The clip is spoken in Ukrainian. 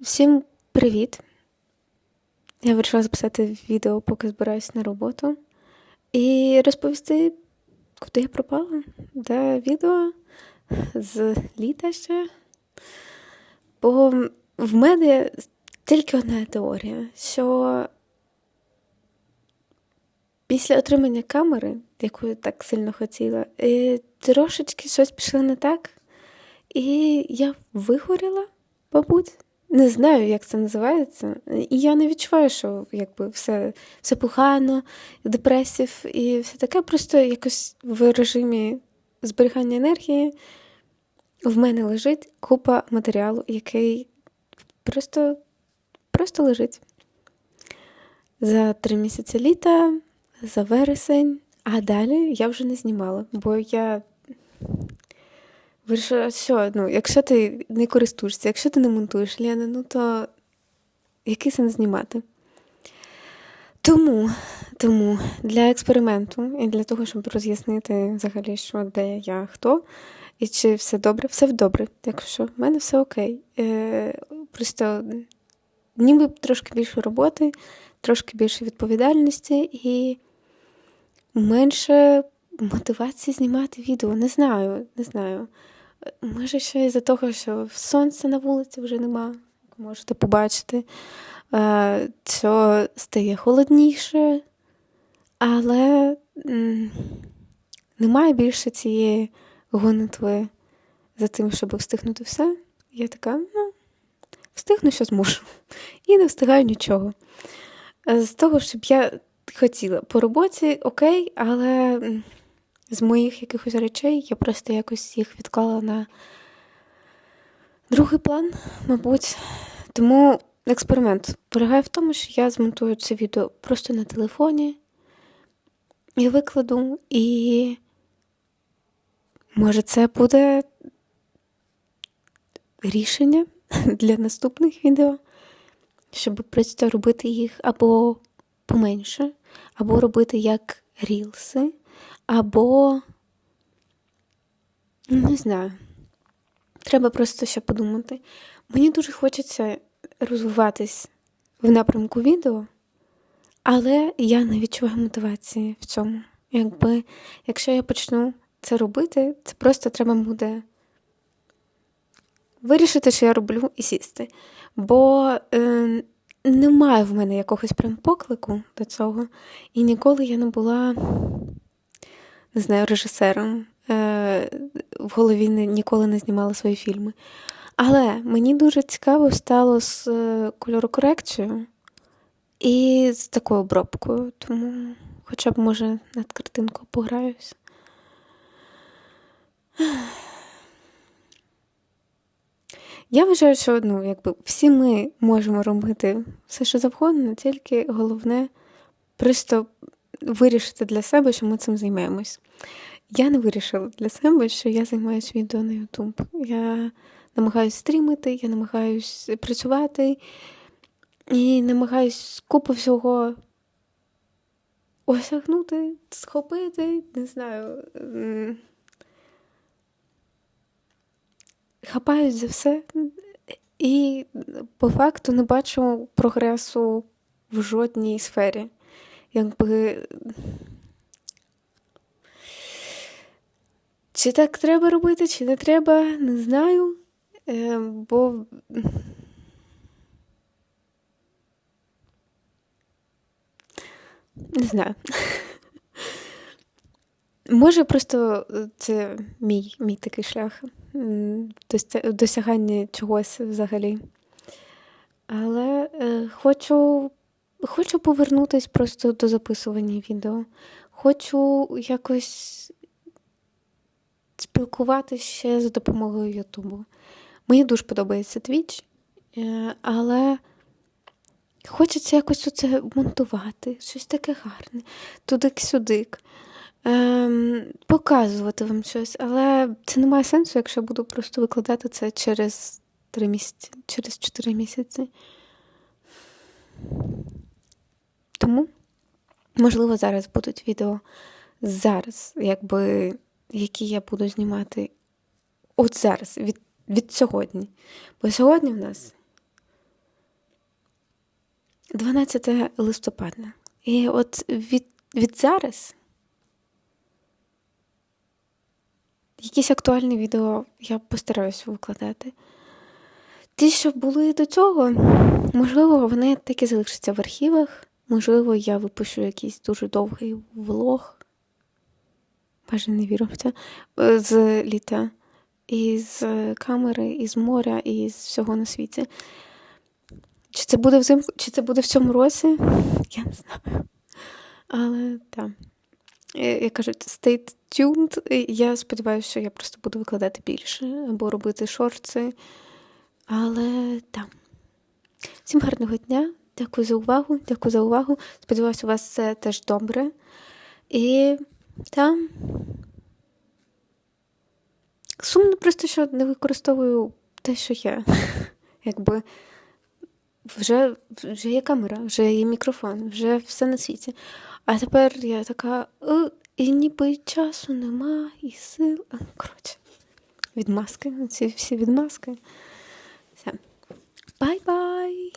Всім привіт! Я вирішила записати відео, поки збираюсь на роботу, і розповісти, куди я пропала. Де відео з літа ще. Бо в мене тільки одна теорія, що після отримання камери, яку я так сильно хотіла, е, трошечки щось пішло не так, і я вигоріла, мабуть. Не знаю, як це називається. І я не відчуваю, що якби все все погано, депресів і все таке. Просто якось в режимі зберігання енергії в мене лежить купа матеріалу, який просто, просто лежить. За три місяці літа, за вересень, а далі я вже не знімала, бо я. Вирішила, що ну, якщо ти не користуєшся, якщо ти не монтуєш Лена, ну то який сенс знімати? Тому тому для експерименту і для того, щоб роз'яснити взагалі, що де я, хто, і чи все добре, все добре. Якщо в мене все окей. Е, Просто ніби трошки більше роботи, трошки більше відповідальності і менше мотивації знімати відео. Не знаю, не знаю. Може, ще із-за того, що сонця на вулиці вже нема, як можете побачити, що стає холодніше, але немає більше цієї гонитви за тим, щоб встигнути все. Я така, ну, встигну, що змушу. І не встигаю нічого. З того, щоб я хотіла по роботі, окей, але з моїх якихось речей я просто якось їх відклала на другий план, мабуть. Тому експеримент полягає в тому, що я змонтую це відео просто на телефоні і викладу, і може це буде рішення для наступних відео, щоб просто робити їх або поменше, або робити як рілси. Або, не знаю, треба просто ще подумати. Мені дуже хочеться розвиватись в напрямку відео, але я не відчуваю мотивації в цьому. Якби, Якщо я почну це робити, це просто треба буде вирішити, що я роблю, і сісти. Бо е, немає в мене якогось прям поклику до цього, і ніколи я не була не знаю, режисером. Е, в голові ніколи не знімала свої фільми. Але мені дуже цікаво стало з е, кольорокорекцією і з такою обробкою, тому хоча б, може, над картинкою пограюсь. Я вважаю, що ну, якби всі ми можемо робити все, що завгодно, тільки головне просто вирішити для себе, що ми цим займаємось. Я не вирішила для себе, що я займаюся відео на YouTube. Я намагаюся стрімити, я намагаюся працювати і намагаюсь купу всього осягнути, схопити, не знаю. Хапаюсь за все і по факту не бачу прогресу в жодній сфері якби. Чи так треба робити, чи не треба, не знаю. Е, Бо. Не знаю. Може, просто це мій мій такий шлях досягання чогось взагалі. Але е, хочу Хочу повернутися просто до записування відео. Хочу якось спілкуватися ще за допомогою Ютубу. Мені дуже подобається Twitch, е, але хочеться якось оце монтувати, щось таке гарне, тудик-сюдик, ем, показувати вам щось, але це не має сенсу, якщо я буду просто викладати це через 3 місяці, через 4 місяці. Тому, можливо, зараз будуть відео зараз, якби, які я буду знімати от зараз, від від сьогодні. Бо сьогодні в нас 12 листопада. І от від, від зараз якісь актуальні відео я постараюся викладати. Ті, що були до цього, можливо, вони так і залишаться в архівах. Можливо, я випущу якийсь дуже довгий влог. Майже не вірю в це. е, З літа. Із камери, із моря, і з всього на світі. Чи це буде взимку, чи це буде в цьому році? Я не знаю. Але так. Як кажуть, stay tuned. Я сподіваюся, що я просто буду викладати більше або робити шорти. Але так. Всім гарного дня. Дякую за увагу. Дякую за увагу. Сподіваюся, у вас все теж добре. І там. Сумно просто, що не використовую те, що є. Якби вже, вже є камера, вже є мікрофон, вже все на світі. А тепер я така, «Е, і ніби часу нема, і сил. Коротше, відмазки, ці всі відмазки. Все. Бай-бай!